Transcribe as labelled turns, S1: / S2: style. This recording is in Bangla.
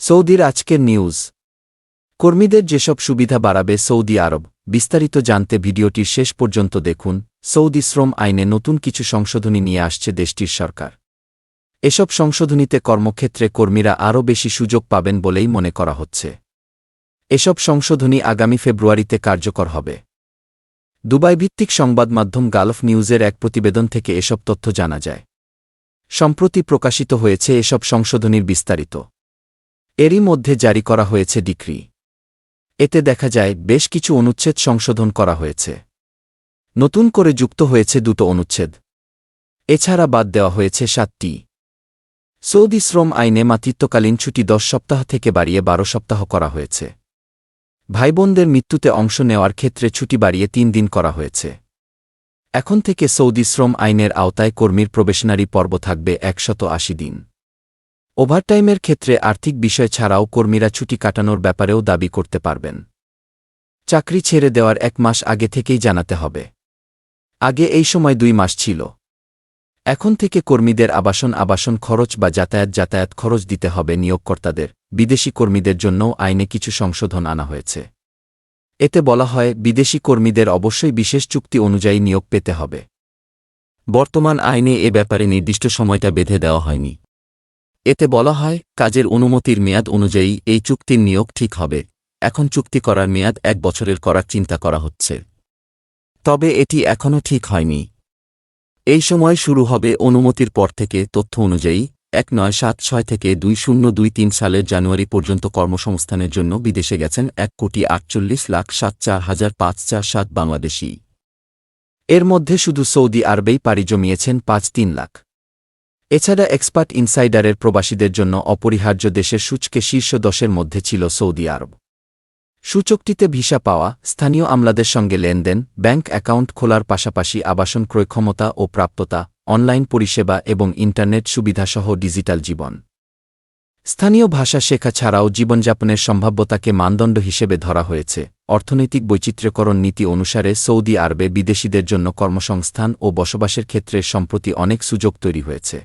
S1: সৌদির আজকের নিউজ। কর্মীদের যেসব সুবিধা বাড়াবে সৌদি আরব, বিস্তারিত জানতে ভিডিওটির শেষ পর্যন্ত দেখুন, সৌদি শ্রম আইনে নতুন কিছু সংশোধনী নিয়ে আসছে দেশটির সরকার। এসব সংশোধনীতে কর্মক্ষেত্রে কর্মীরা আরও বেশি সুযোগ পাবেন বলেই মনে করা হচ্ছে। এসব সংশোধনী আগামী ফেব্রুয়ারিতে কার্যকর হবে। দুবাই ভিত্তিক সংবাদ মাধ্যম গালফ নিউজের এক প্রতিবেদন থেকে এসব তথ্য জানা যায়। সম্প্রতি প্রকাশিত হয়েছে এসব সংশোধনীর বিস্তারিত। এরই মধ্যে জারি করা হয়েছে ডিক্রি। এতে দেখা যায় বেশ কিছু অনুচ্ছেদ সংশোধন করা হয়েছে। নতুন করে যুক্ত হয়েছে দুটো অনুচ্ছেদ। এছাড়া বাদ দেওয়া হয়েছে সাতটি। সৌদি শ্রম আইনে মাতৃত্বকালীন ছুটি দশ সপ্তাহ থেকে বাড়িয়ে বারো সপ্তাহ করা হয়েছে। ভাইবোনদের মৃত্যুতে অংশ নেওয়ার ক্ষেত্রে ছুটি বাড়িয়ে তিন দিন করা হয়েছে। এখন থেকে সৌদি শ্রম আইনের আওতায় কর্মীর প্রবেশনারি পর্ব থাকবে একশত আশি দিন। ওভারটাইমের ক্ষেত্রে আর্থিক বিষয় ছাড়াও কর্মীরা ছুটি কাটানোর ব্যাপারেও দাবি করতে পারবেন। চাকরি ছেড়ে দেওয়ার এক মাস আগে থেকেই জানাতে হবে। আগে এই সময় দুই মাস ছিল। এখন থেকে কর্মীদের আবাসন আবাসন খরচ বা যাতায়াত যাতায়াত খরচ দিতে হবে নিয়োগকর্তাদের। বিদেশি কর্মীদের জন্যও আইনে কিছু সংশোধন আনা হয়েছে। এতে বলা হয়, বিদেশি কর্মীদের অবশ্যই বিশেষ চুক্তি অনুযায়ী নিয়োগ পেতে হবে।
S2: বর্তমান আইনে এ ব্যাপারে নির্দিষ্ট সময়টা বেঁধে দেওয়া হয়নি। এতে বলা হয়, কাজের অনুমতির মেয়াদ অনুযায়ী এই চুক্তির নিয়োগ ঠিক হবে। এখন চুক্তি করার মেয়াদ এক বছরের করার চিন্তা করা হচ্ছে। তবে এটি এখনও ঠিক হয়নি। এই সময় শুরু হবে অনুমতির পর থেকে তথ্য অনুযায়ী, এক নয় সাত ছয় থেকে দুই শূন্য দুই তিন সালের জানুয়ারি পর্যন্ত কর্মসংস্থানের জন্য বিদেশে গেছেন এক কোটি আটচল্লিশ লাখ সাত চার হাজার পাঁচ চার সাত বাংলাদেশি।
S1: এর মধ্যে শুধু সৌদি আরবেই পাড়ি জমিয়েছেন পাঁচ তিন লাখ। এছাড়া এক্সপার্ট ইনসাইডারের প্রবাসীদের জন্য অপরিহার্য দেশের সূচকে শীর্ষ দশের মধ্যে ছিল সৌদি আরব। সূচকটিতে ভিসা পাওয়া, স্থানীয় আমলাদের সঙ্গে লেনদেন, ব্যাংক অ্যাকাউন্ট খোলার পাশাপাশি আবাসন ক্রয়ক্ষমতা ও প্রাপ্যতা, অনলাইন পরিষেবা এবং ইন্টারনেট সুবিধাসহ ডিজিটাল জীবন। স্থানীয় ভাষা শেখা ছাড়াও জীবনযাপনের সম্ভাব্যতাকে মানদণ্ড হিসেবে ধরা হয়েছে। অর্থনৈতিক বৈচিত্র্যকরণ নীতি অনুসারে সৌদি আরবে বিদেশিদের জন্য কর্মসংস্থান ও বসবাসের ক্ষেত্রে সম্প্রতি অনেক সুযোগ তৈরি হয়েছে।